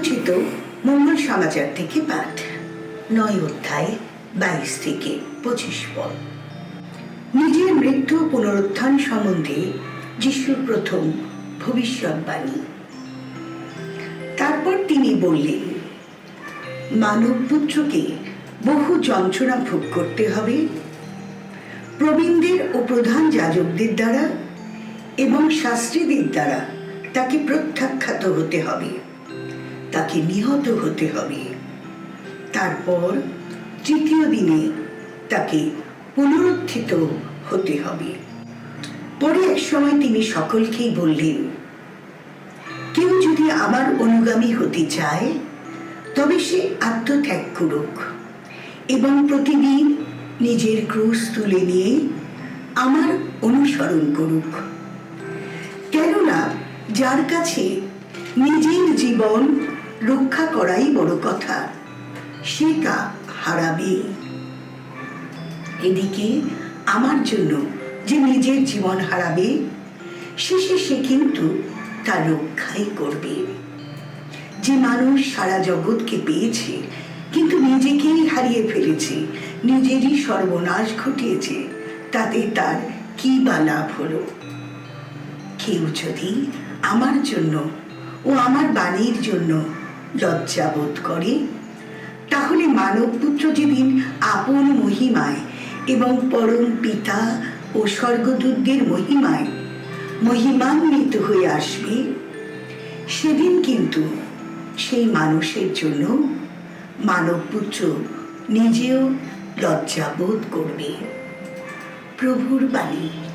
আলোচিত মঙ্গল সমাচার থেকে পাঠ। নয় অধ্যায়, বাইশ থেকে পঁচিশ পদ। নিজের মৃত্যু পুনরুত্থান সম্বন্ধে যিশুর প্রথম ভবিষ্যৎবাণী। তারপর তিনি বললেন মানব পুত্রকে বহু যন্ত্রণা ভোগ করতে হবে। প্রবীণদের ও প্রধান যাজকদের দ্বারা এবং শাস্ত্রীদের দ্বারা তাকে প্রত্যাখ্যাত হতে হবে। তাকে নিহত হতে হবে। তারপর তৃতীয় দিনে তাকে পুনরুত্থিত হতে হবে। পরে এক সময় তিনি সকলকেই বললেন, কেউ যদি আমার অনুগামী হতে চায়, তবে সে আত্মত্যাগ করুক এবং প্রতিদিন নিজের ক্রুশ তুলে নিয়ে আমার অনুসরণ করুক। কেননা যার কাছে নিজের জীবন রক্ষা করাই বড় কথা। সে তা হারাবে। এদিকে আমার জন্য যে নিজের জীবন হারাবে, শেষে সে কিন্তু তা রক্ষাই করবে। যে মানুষ সারা জগৎকে পেয়েছে, কিন্তু নিজেকেই হারিয়ে ফেলেছে, নিজেরই সর্বনাশ ঘটিয়েছে, তাতে তার কি বা লাভ হলো? কেউ যদি আমার জন্য ও আমার বাণীর জন্য লজ্জাবোধ করে। তাহলে মানবপুত্র যেদিন আপন মহিমায় এবং পরম পিতা ও স্বর্গদূতদের মহিমায় মহিমান্বিত হয়ে আসবে, সেদিন কিন্তু সেই মানুষের জন্য মানবপুত্র নিজেও লজ্জাবোধ করবে। প্রভুর বাণী।